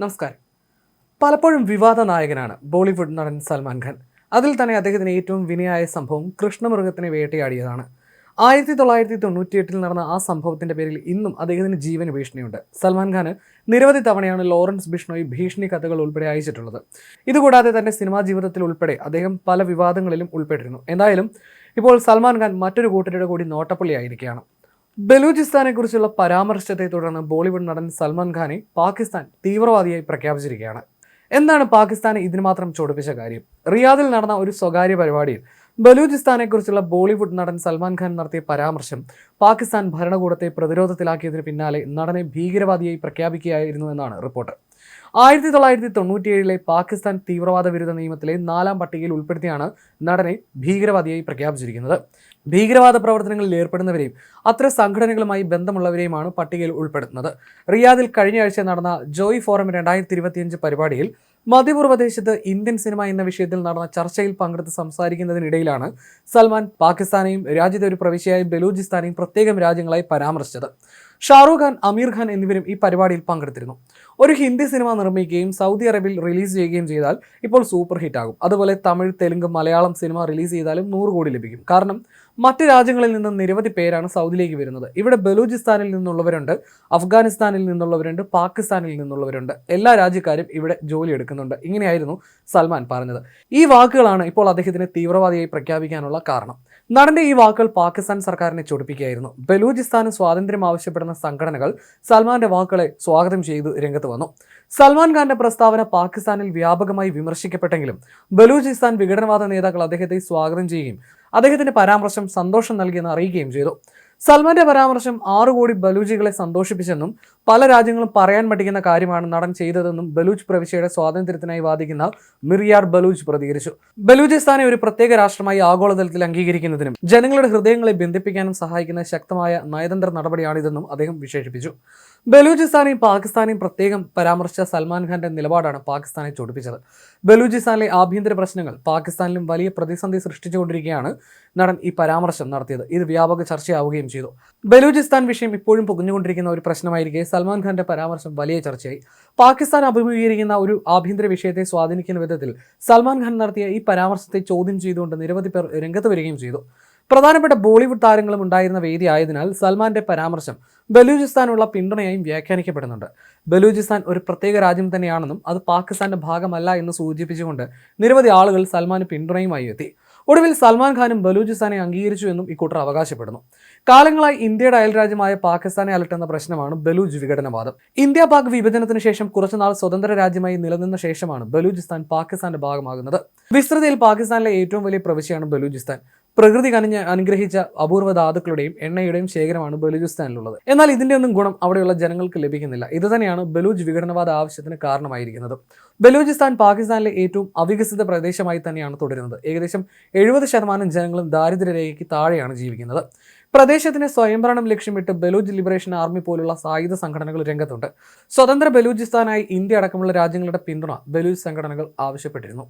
നമസ്കാരം. പലപ്പോഴും വിവാദ നായകനാണ് ബോളിവുഡ് നടൻ സൽമാൻ ഖാൻ. അതിൽ തന്നെ അദ്ദേഹത്തിന് ഏറ്റവും വിനയായ സംഭവം കൃഷ്ണമൃഗത്തിനെ വേട്ടയാടിയതാണ്. ആയിരത്തി തൊള്ളായിരത്തി തൊണ്ണൂറ്റിയെട്ടിൽ നടന്ന ആ സംഭവത്തിന്റെ പേരിൽ ഇന്നും അദ്ദേഹത്തിന് ജീവന് ഭീഷണിയുണ്ട് സൽമാൻ ഖാന് നിരവധി തവണയാണ് ലോറൻസ് ബിഷ്ണോയി ഭീഷണി കഥകൾ ഉൾപ്പെടെ അയച്ചിട്ടുള്ളത്. ഇതുകൂടാതെ തന്നെ സിനിമാ ജീവിതത്തിൽ ഉൾപ്പെടെ അദ്ദേഹം പല വിവാദങ്ങളിലും ഉൾപ്പെട്ടിരുന്നു. എന്തായാലും ഇപ്പോൾ സൽമാൻ ഖാൻ മറ്റൊരു കൂട്ടരുടെ കൂടി നോട്ടപ്പള്ളിയായിരിക്കുകയാണ്. ബലൂചിസ്ഥാനെ കുറിച്ചുള്ള പരാമർശത്തെ തുടർന്ന് ബോളിവുഡ് നടൻ സൽമാൻ ഖാനെ പാകിസ്ഥാൻ തീവ്രവാദിയായി പ്രഖ്യാപിച്ചിരിക്കുകയാണ്. എന്താണ് പാകിസ്ഥാൻ ഇതിന് മാത്രം ചൊടിപ്പിച്ച കാര്യം? റിയാദിൽ നടന്ന ഒരു സ്വകാര്യ പരിപാടിയിൽ ബലൂചിസ്ഥാനെ കുറിച്ചുള്ള ബോളിവുഡ് നടൻ സൽമാൻ ഖാൻ നടത്തിയ പരാമർശം പാകിസ്ഥാൻ ഭരണകൂടത്തെ പ്രതിരോധത്തിലാക്കിയതിന് പിന്നാലെ നടനെ ഭീകരവാദിയായി പ്രഖ്യാപിക്കുകയായിരുന്നു എന്നാണ് റിപ്പോർട്ട്. ആയിരത്തി തൊള്ളായിരത്തി തൊണ്ണൂറ്റിയേഴിലെ പാകിസ്ഥാൻ തീവ്രവാദ വിരുദ്ധ നിയമത്തിലെ നാലാം പട്ടികയിൽ ഉൾപ്പെടുത്തിയാണ് നടനെ ഭീകരവാദിയായി പ്രഖ്യാപിച്ചിരിക്കുന്നത്. ഭീകരവാദ പ്രവർത്തനങ്ങളിൽ ഏർപ്പെടുന്നവരെയും അത്ര സംഘടനകളുമായി ബന്ധമുള്ളവരെയുമാണ് പട്ടികയിൽ ഉൾപ്പെടുത്തുന്നത്. റിയാദിൽ കഴിഞ്ഞ ആഴ്ച നടന്ന ജോയ് ഫോറം രണ്ടായിരത്തി ഇരുപത്തിയഞ്ച് പരിപാടിയിൽ മധ്യപൂർവദേശത്ത് ഇന്ത്യൻ സിനിമ എന്ന വിഷയത്തിൽ നടന്ന ചർച്ചയിൽ പങ്കെടുത്ത് സംസാരിക്കുന്നതിനിടയിലാണ് സൽമാൻ പാകിസ്ഥാനെയും രാജ്യത്തെ ഒരു പ്രവിശ്യയായ ബലൂചിസ്ഥാനെയും പ്രത്യേകം രാജ്യങ്ങളായി പരാമർശിച്ചത്. ഷാറൂഖ് ഖാൻ അമീർ ഖാൻ എന്നിവരും ഈ പരിപാടിയിൽ പങ്കെടുത്തിരുന്നു. ഒരു ഹിന്ദി സിനിമ നിർമ്മിക്കുകയും സൗദി അറേബ്യയിൽ റിലീസ് ചെയ്യുകയും ചെയ്താൽ ഇപ്പോൾ സൂപ്പർ ഹിറ്റ് ആകും. അതുപോലെ തമിഴ് തെലുങ്ക് മലയാളം സിനിമ റിലീസ് ചെയ്താലും നൂറ് കോടി ലഭിക്കും. കാരണം മറ്റ് രാജ്യങ്ങളിൽ നിന്ന് നിരവധി പേരാണ് സൗദിയിലേക്ക് വരുന്നത്. ഇവിടെ ബലൂചിസ്ഥാനിൽ നിന്നുള്ളവരുണ്ട് അഫ്ഗാനിസ്ഥാനിൽ നിന്നുള്ളവരുണ്ട് പാകിസ്ഥാനിൽ നിന്നുള്ളവരുണ്ട്. എല്ലാ രാജ്യക്കാരും ഇവിടെ ജോലി എടുക്കുന്നുണ്ട്. ഇങ്ങനെയായിരുന്നു സൽമാൻ പറഞ്ഞത്. ഈ വാക്കുകളാണ് ഇപ്പോൾ അദ്ദേഹത്തിന് തീവ്രവാദിയായി പ്രഖ്യാപിക്കാനുള്ള കാരണം. നടന്റെ ഈ വാക്കുകൾ പാകിസ്ഥാൻ സർക്കാരിനെ ചൊടിപ്പിക്കുകയായിരുന്നു. ബലൂചിസ്ഥാന് സ്വാതന്ത്ര്യം ആവശ്യപ്പെടുന്ന സംഘടനകൾ സൽമാന്റെ വാക്കുകളെ സ്വാഗതം ചെയ്തു രംഗത്ത് വന്നു. സൽമാൻ ഖാന്റെ പ്രസ്താവന പാകിസ്ഥാനിൽ വ്യാപകമായി വിമർശിക്കപ്പെട്ടെങ്കിലും ബലൂചിസ്ഥാൻ വിഘടനവാദ നേതാക്കൾ അദ്ദേഹത്തെ സ്വാഗതം ചെയ്യുകയും അദ്ദേഹത്തിന്റെ പരാമർശം സന്തോഷം നൽകിയെന്ന് അറിയിക്കുകയും ചെയ്തു. സൽമാന്റെ പരാമർശം ആറു കോടി ബലൂജികളെ സന്തോഷിപ്പിച്ചെന്നും പല രാജ്യങ്ങളും പറയാൻ മടിക്കുന്ന കാര്യമാണ് നടൻ ചെയ്തതെന്നും ബലൂച്ച് പ്രവിശ്യയുടെ സ്വാതന്ത്ര്യത്തിനായി വാദിക്കുന്ന മിറിയാർ ബലൂച്ച് പ്രതികരിച്ചു. ബലൂചിസ്ഥാനെ ഒരു പ്രത്യേക രാഷ്ട്രമായി ആഗോളതലത്തിൽ അംഗീകരിക്കുന്നതിനും ജനങ്ങളുടെ ഹൃദയങ്ങളെ ബന്ധിപ്പിക്കാനും സഹായിക്കുന്ന ശക്തമായ നയതന്ത്ര നടപടിയാണിതെന്നും അദ്ദേഹം വിശേഷിപ്പിച്ചു. ബലൂചിസ്ഥാനെയും പാകിസ്ഥാനെയും പ്രത്യേകം പരാമർശിച്ച സൽമാൻ ഖാന്റെ നിലപാടാണ് പാകിസ്ഥാനെ ചൊടിപ്പിച്ചത്. ബലൂചിസ്ഥാനിലെ ആഭ്യന്തര പ്രശ്നങ്ങൾ പാകിസ്ഥാനിലും വലിയ പ്രതിസന്ധി സൃഷ്ടിച്ചുകൊണ്ടിരിക്കുകയാണ് നടൻ ഈ പരാമർശം നടത്തിയത്. ഇത് വ്യാപക ചർച്ചയാവുകയും ചെയ്തു. ബലൂചിസ്ഥാൻ വിഷയം ഇപ്പോഴും പുകഞ്ഞുകൊണ്ടിരിക്കുന്ന ഒരു പ്രശ്നമായിരിക്കെ സൽമാൻ ഖാന്റെ പരാമർശം വലിയ ചർച്ചയായി. പാകിസ്ഥാൻ അഭിമുഖീകരിക്കുന്ന ഒരു ആഭ്യന്തര വിഷയത്തെ സ്വാധീനിക്കുന്ന വിധത്തിൽ സൽമാൻ ഖാൻ നടത്തിയ ഈ പരാമർശത്തെ ചോദ്യം ചെയ്തുകൊണ്ട് നിരവധി പേർ രംഗത്ത് വരികയും ചെയ്തു. പ്രധാനപ്പെട്ട ബോളിവുഡ് താരങ്ങളും ഉണ്ടായിരുന്ന വേദി ആയതിനാൽ സൽമാന്റെ പരാമർശം ബലൂചിസ്ഥാനുള്ള പിന്തുണയായും വ്യാഖ്യാനിക്കപ്പെടുന്നുണ്ട്. ബലൂചിസ്ഥാൻ ഒരു പ്രത്യേക രാജ്യം തന്നെയാണെന്നും അത് പാകിസ്ഥാന്റെ ഭാഗമല്ല എന്ന് സൂചിപ്പിച്ചുകൊണ്ട് നിരവധി ആളുകൾ സൽമാന് പിന്തുണയുമായി എത്തി. ഒടുവിൽ സൽമാൻ ഖാനും ബലൂചിസ്ഥാനെ അംഗീകരിച്ചു എന്നും ഇക്കൂട്ടർ അവകാശപ്പെടുന്നു. കാലങ്ങളായി ഇന്ത്യയുടെ അയൽരാജ്യമായ പാകിസ്ഥാനെ അലട്ടുന്ന പ്രശ്നമാണ് ബലൂജ് വിഘടനവാദം. ഇന്ത്യ പാക് വിഭജനത്തിന് ശേഷം കുറച്ചുനാൾ സ്വതന്ത്ര രാജ്യമായി നിലനിന്ന ശേഷമാണ് ബലൂചിസ്ഥാൻ പാകിസ്ഥാന്റെ ഭാഗമാകുന്നത്. വിസ്തൃതിയിൽ പാകിസ്ഥാനിലെ ഏറ്റവും വലിയ പ്രവിശ്യയാണ് ബലൂചിസ്ഥാൻ. പ്രകൃതി കനിഞ്ഞ് അനുഗ്രഹിച്ച അപൂർവ ധാതുക്കളുടെയും എണ്ണയുടെയും ശേഖരമാണ് ബലൂചിസ്ഥാനിലുള്ളത്. എന്നാൽ ഇതിന്റെ ഒന്നും ഗുണം അവിടെയുള്ള ജനങ്ങൾക്ക് ലഭിക്കുന്നില്ല. ഇത് തന്നെയാണ് ബലൂജ് വിഘടനവാദ ആവശ്യത്തിന് കാരണമായിരിക്കുന്നത്. ബലൂചിസ്ഥാൻ പാകിസ്ഥാനിലെ ഏറ്റവും അവികസിത പ്രദേശമായി തന്നെയാണ് തുടരുന്നത്. ഏകദേശം എഴുപത് ശതമാനം ജനങ്ങളും ദാരിദ്ര്യരേഖയ്ക്ക് താഴെയാണ് ജീവിക്കുന്നത്. പ്രദേശത്തിന് സ്വയംഭരണം ലക്ഷ്യമിട്ട് ബലൂജ് ലിബറേഷൻ ആർമി പോലുള്ള സായുധ സംഘടനകൾ രംഗത്തുണ്ട്. സ്വതന്ത്ര ബലൂചിസ്ഥാനായി ഇന്ത്യ അടക്കമുള്ള രാജ്യങ്ങളുടെ പിന്തുണ ബലൂജ് സംഘടനകൾ ആവശ്യപ്പെട്ടിരുന്നു.